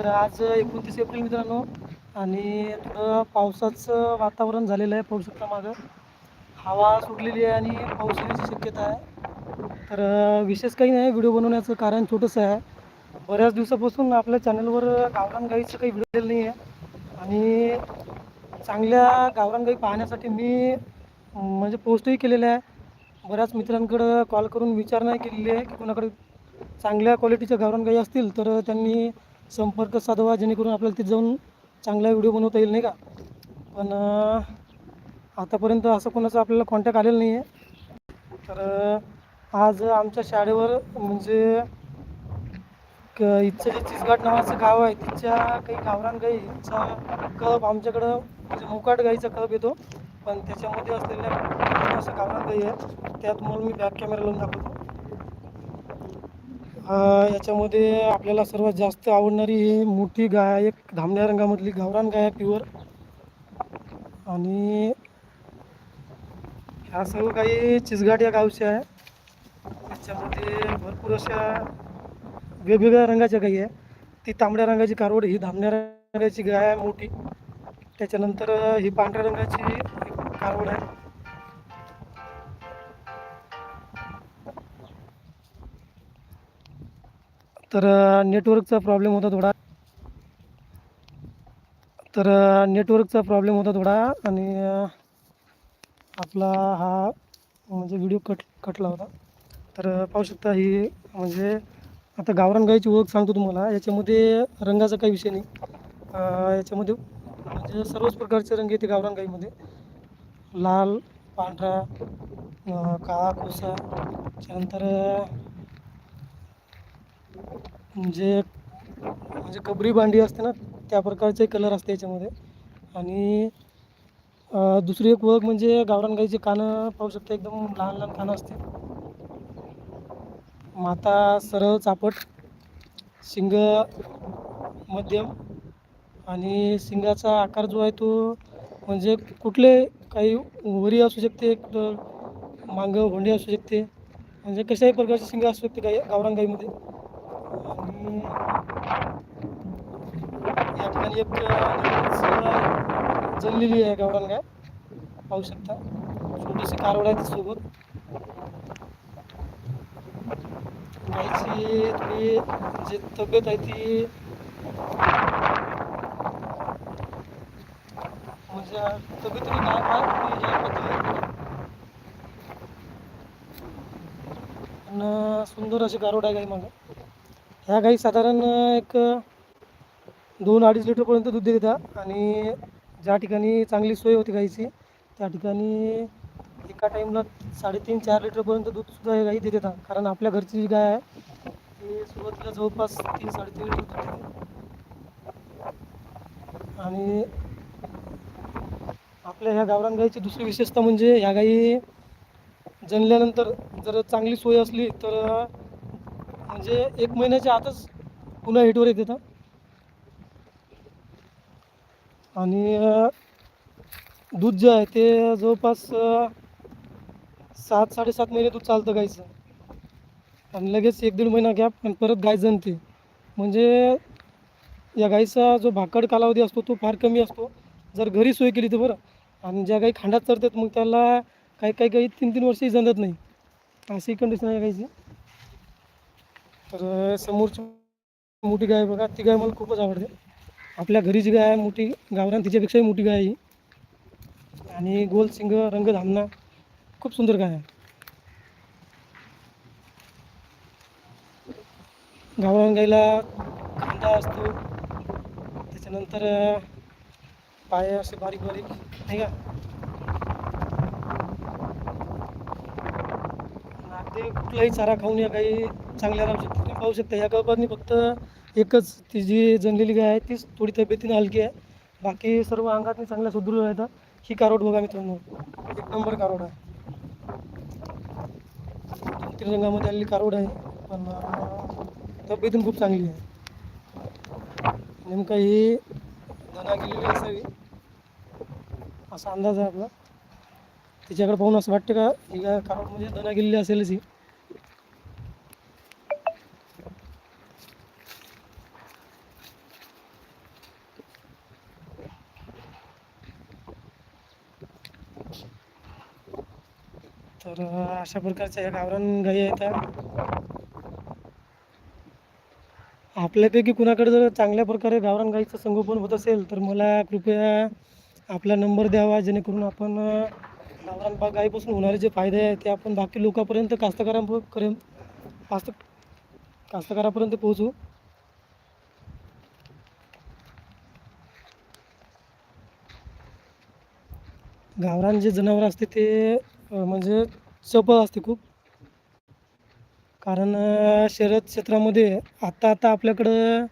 तर आज एकोणतीस एप्रिल मित्रांनो आणि थोडं पावसाचं वातावरण झालेलं आहे पाऊस शकता मागं. हवा सुटलेली आहे आणि पाऊस येण्याची शक्यता आहे. तर विशेष काही नाही व्हिडिओ बनवण्याचं कारण छोटंसं आहे. बऱ्याच दिवसापासून आपल्या चॅनलवर गावरान गाईचं काही व्हिडिओ नाही आहे आणि चांगल्या गावरान गाई पाहण्यासाठी मी म्हणजे पोस्टही केलेलं आहे. बऱ्याच मित्रांकडं कॉल करून विचारणा केलेली आहे की कोणाकडे चांगल्या क्वालिटीच्या गावरान गाई असतील तर त्यांनी संपर्क साधवा जेणेकरून आपल्याला तिथे जाऊन चांगला व्हिडिओ बनवता येईल नाही का? पण आतापर्यंत असं कोणाचं आपल्याला कॉन्टॅक्ट आलेलं नाही आहे तर आज आमच्या शाळेवर म्हणजे क इथचं जे चिसघाट नावाचं गाव आहे तिच्या काही गावरान गाईचा कळप आमच्याकडं म्हणजे मोकाट गाईचा कळप येतो. पण त्याच्यामध्ये असलेल्या असं गावरान गाई आहे त्यात म्हणून मी बॅक कॅमेरा लावून दाखवतो. याच्यामध्ये आपल्याला सर्वात जास्त आवडणारी ही मोठी गाय एक धामण्या रंगामधली गावरान गाय आहे प्युअर आणि ह्या सर्व काही चिचघाट या गावच्या आहे. त्याच्यामध्ये भरपूर अशा वेगवेगळ्या रंगाच्या गाई आहे. ती तांबड्या रंगाची कारवड ही धामण्या रंगाची गाय आहे मोठी. त्याच्यानंतर ही पांढऱ्या रंगाची कारवड आहे. तर नेटवर्कचा प्रॉब्लेम होता थोडा. तर नेटवर्कचा प्रॉब्लेम होता थोडा आणि आपला हा म्हणजे व्हिडिओ कट कटला होता. तर पाहू शकता ही म्हणजे आता गावरान गाईची ओळख सांगतो तुम्हाला. याच्यामध्ये रंगाचा काही विषय नाही. याच्यामध्ये म्हणजे सर्वच प्रकारचे रंग येते गावरान गाईमध्ये लाल पांढरा काळा कोसा त्यानंतर जे म्हणजे म्हणजे कबरी भांडी असते ना त्या प्रकारचे कलर असते याच्यामध्ये. आणि दुसरी एक ओळख म्हणजे गावरान गाईचे कानं पाहू शकता एकदम लहान लहान कानं असते. माता सरळ चापट शिंग मध्यम आणि शिंगाचा आकार जो आहे तो म्हणजे कुठले काही वरी असू शकते मांग मागं होंडी असू शकते. म्हणजे कशाही प्रकारची शिंग असू शकते गाई गावरान गाईमध्ये या ठिकाणी एक जळलेली आहे गावरान गाय पाहू शकता. छोटीशी कारवड आहे त्यासोबत गायची थोडी जी तब्येत आहे ती म्हणजे तब्येतीने काय काय हे पद्धती सुंदर अशी गारोड आहे काही मला ह्या गाई साधारण एक दोन अडीच लिटरपर्यंत दूध देतात आणि ज्या ठिकाणी चांगली सोय होती गाईची त्या ठिकाणी एका टाईमला साडेतीन चार लिटरपर्यंत दूधसुद्धा हे गाई देतात कारण आपल्या घरची जी गाय आहे ती सुरुवातीला जवळपास तीन साडेतीन लिटर दूध देते. आणि आपल्या ह्या गावरान गाईची दुसरी विशेषता म्हणजे ह्या गाई जनल्यानंतर जर चांगली सोय असली तर म्हणजे एक महिन्याच्या आतच पुन्हा हिटवर येतात आणि दूध जे आहे ते जवळपास सात साडेसात महिने दूध चालतं गाईचं. आणि लगेच एक दीड महिना गॅप आणि परत गाय जनते म्हणजे या गाईचा जो भाकड कालावधी असतो तो फार कमी असतो. जर घरी सोय केली तर बरं. आणि ज्या गाई खांडात चरतात मग त्याला काही काही गाई तीन तीन वर्षही जणत नाही. अशी कंडिशन आहे गाईची. तर समोरची मोठी गाय बघा ती गाय मला खूपच आवडते. आपल्या घरी जी गाय आहे मोठी गावरान तिच्यापेक्षाही मोठी गाय आहे ही. आणि गोल सिंग रंग धामणा खूप सुंदर गाय आहे. गावरान गायला कांदा असतो. त्याच्यानंतर पाय असे बारीक बारीक नाही का? ते कुठलाही चारा खाऊन या गाई चांगल्या राहू शकते तुम्ही पाहू शकता. या गावांनी फक्त एकच ती जी जनलेली गाय आहे तीच थोडी तब्येतीने हलकी आहे. बाकी सर्व अंगातनी चांगल्या सुदृढ आहेत. ही कारोड बघा मित्रांनो. एक नंबर कारोड आहे. दोन तीन रंगामध्ये आलेली कारोड आहे पण तब्येतून खूप चांगली आहे. नेमका ही धना गेलेली असावी असा अंदाज आहे आपला. तिच्याकडे पाहून असं वाटतं का हिला कारण म्हणजे दना गेलेली असेल ही. तर अशा प्रकारच्या ह्या गावरान गाई आहेत. आपल्यापैकी कुणाकडे जर चांगल्या प्रकारे गावरान गाईचं संगोपन होत असेल तर मला कृपया आपला नंबर द्यावा जेणेकरून आपण गावरान बा गाईपासून होणारे जे फायदे आहेत ते आपण बाकी लोकांपर्यंत कास्तकारांपर्यंत कास्त कास्तकारापर्यंत पोहोचू. गावरान जे जनावर असते ते म्हणजे चपळ असते खूप. कारण शरद क्षेत्रामध्ये आत्ता आता आपल्याकडं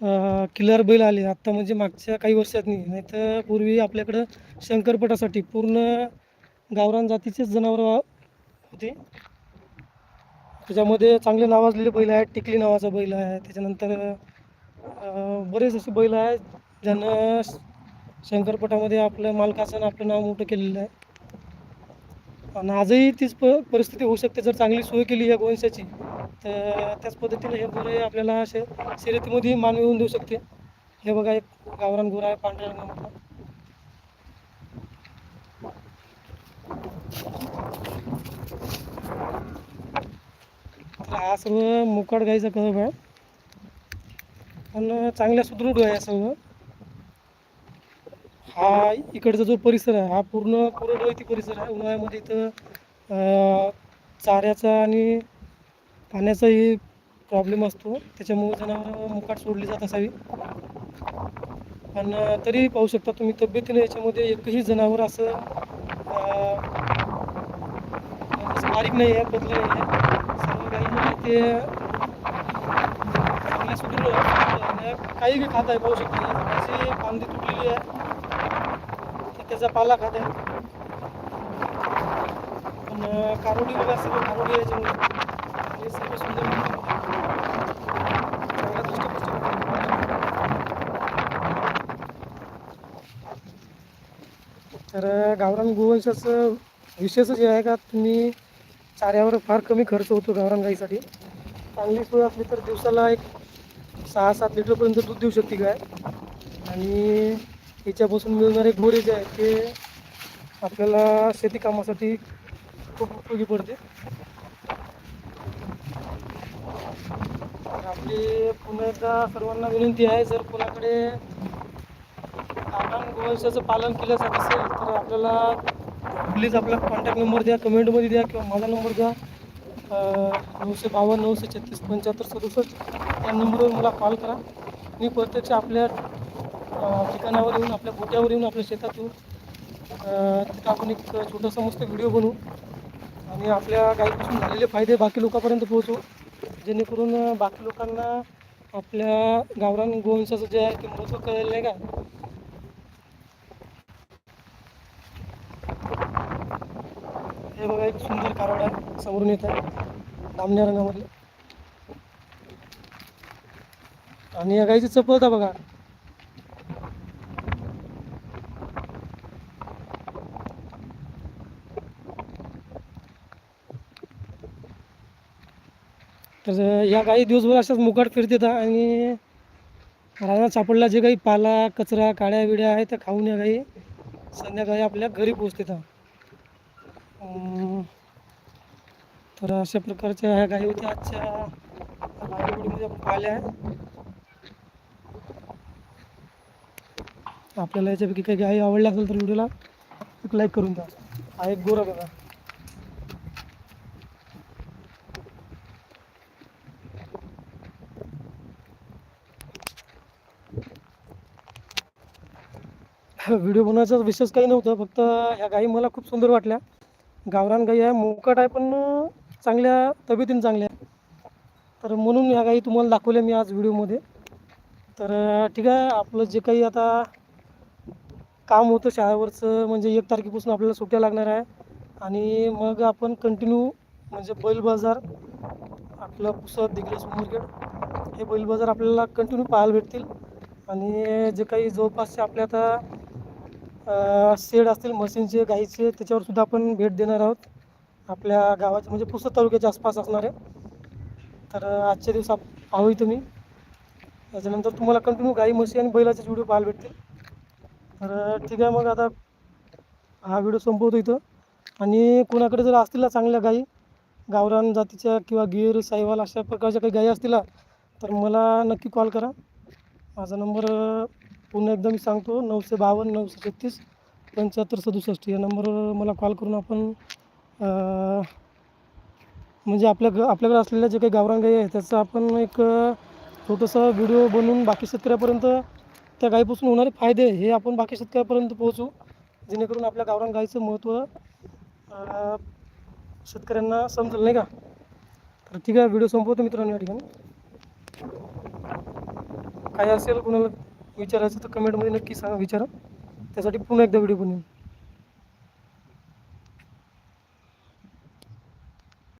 किलर बैल आले. आत्ता म्हणजे मागच्या काही वर्षातनी नाही. तर पूर्वी आपल्याकडं शंकरपटासाठी पूर्ण गावरान जातीचेच जनावरं होते. त्याच्यामध्ये चांगले नावाजलेले बैल आहेत. टिकली नावाचा बैल आहे. त्याच्यानंतर बरेच असे बैल आहेत ज्यानं शंकरपटामध्ये आपलं मालकाचं आपलं नाव मोठं केलेलं आहे. आणि आजही तीच प परिस्थिती होऊ शकते. जर चांगली सोय केली या गोवंशाची तर त्याच पद्धतीने हे गोरे आपल्याला असे शर्यतीमध्ये मान मिळवून देऊ शकते. हे बघा एक गावरान गोरा आहे पांढऱ्या रंगामधला हा सर्व मुकाट गाईचा कळप आहे. पण चांगल्या सुदृढ आहे सर्व. हा इकडचा जो परिसर आहे हा पूर्ण कोरडवाहती परिसर आहे. उन्हाळ्यामध्ये इथं चाऱ्याचा आणि पाण्याचाही प्रॉब्लेम असतो. त्याच्यामुळे जनावरं मुकाट सोडली जात असावी. पण तरीही तरी पाहू शकता तुम्ही तब्येतीने याच्यामध्ये एकही जनावर असं बारीक नाही आहे बदल नाही आहे. सर्व काही म्हणजे ते चांगल्या सुदृढ काही बी खात आहे पाहू शकता. त्याची फांदी तुटलेली आहे तर त्याचा पाला खात आहे. पण कारोडी वगैरे सर्व कारोडी याच्यामध्ये. हे सर्व सुंदर तर गावरान गोवंशाचं विशेषच जे आहे का तुम्ही चाऱ्यावर फार कमी खर्च होतो गावरान गाईसाठी. चांगली सोय असली तर दिवसाला एक सहा सात लिटरपर्यंत दूध देऊ शकते गाय. आणि याच्यापासून मिळणारे गोरे जे आहेत ते आपल्याला शेती कामासाठी खूप उपयोगी पडते. आपली पुन्हा एकदा सर्वांना विनंती आहे जर कोणाकडे आपण गोवंशाचं पालन केलं जात असेल तर आपल्याला प्लीज आपला कॉन्टॅक्ट नंबर द्या कमेंटमध्ये द्या किंवा माझा नंबर द्या. नऊशे बावन्न नऊशे छत्तीस पंच्याहत्तर सदुसष्ट या नंबरवर मला कॉल करा. मी प्रत्यक्ष आपल्या ठिकाणावर येऊन आपल्या गोट्यावर येऊन आपल्या शेतात येऊन तिथं आपण एक छोटासा मस्त व्हिडिओ बनवू. आणि आपल्या गाईपासून झालेले फायदे बाकी लोकांपर्यंत पोहोचवू. जेणेकरून बाकी लोकांना आपल्या गावरान गोवंशाचं जे आहे ते महत्त्व कळेल नाही का? हे बघा एक सुंदर कारवाडा समोरून येत आहे दामण्या रंगामध्ये आणि या गाईची चपळता बघा तर या गाई दिवसभर अशाच मुकाट फिरतात आणि रानात सापडला जे काही पाला कचरा काड्या बिड्या आहे त्या खाऊन या गाई संध्याकाळी आपल्या घरी पोचतात तर अशा प्रकारच्या ह्या गाई होत्या. आजच्या गाई आपण पाहिल्या आपल्याला याच्यापैकी काही गाई आवडल्या असेल तर व्हिडिओला एक लाईक करून द्या. हा एक गोरा बघा. व्हिडिओ बनवायचा विशेष काही नव्हतं फक्त ह्या गाई मला खूप सुंदर वाटल्या. गावरान गाई आहे मोकट आहे पण चांगल्या तब्येतीने चांगल्या तर म्हणून ह्या गाई तुम्हाला दाखवल्या मी आज व्हिडिओमध्ये. तर ठीक आहे आपलं जे काही आता काम होतं शाळेवरचं म्हणजे एक तारखेपासून आपल्याला सुट्ट्या लागणार आहे. आणि मग आपण कंटिन्यू म्हणजे बैल बाजार आपलं पुसद दिग्रस मुरगेड हे बैल बाजार आपल्याला कंटिन्यू पाहायला भेटतील. आणि जे काही जवळपासचे आपल्या आता सेड शेड असतील म्हशींचे गाईचे त्याच्यावर सुद्धा आपण भेट देणार आहोत. आपल्या गावाच्या म्हणजे पुसद तालुक्याच्या आसपास असणारे. तर आजच्या दिवस आप पाहू तुम्ही. त्याच्यानंतर तुम्हाला कंटिन्यू गाई म्हशी आणि बैलाचे व्हिडिओ पाहायला भेटतील. तर ठीक आहे मग आता हा व्हिडिओ संपवतो इथं. आणि कोणाकडे जर असतील ना चांगल्या गाई गावरान जातीच्या किंवा गिर साईवाल अशा प्रकारच्या काही गाई असतील तर मला नक्की कॉल करा. माझा नंबर पुन्हा एकदा मी सांगतो नऊशे बावन्न नऊशे छत्तीस पंच्याहत्तर सदुसष्ट या नंबरवर मला कॉल करून आपण म्हणजे आपल्या ग आपल्याकडे असलेल्या जे काही गावरांगाई आहे त्याचा आपण एक छोटंसं छोटासा व्हिडिओ बनवून बाकी शेतकऱ्यापर्यंत त्या गाईपासून होणारे फायदे हे आपण बाकी शेतकऱ्यापर्यंत पोहोचू जेणेकरून आपल्या गावरान गाईचं महत्त्व शेतकऱ्यांना समजेल नाही का? तर ठीक आहे व्हिडिओ संपवतो मित्रांनो या ठिकाणी. काय असेल कोणाला विचारायचं तर कमेंटमध्ये नक्की सांगा विचारा. त्यासाठी पुन्हा एकदा व्हिडिओ बनवेन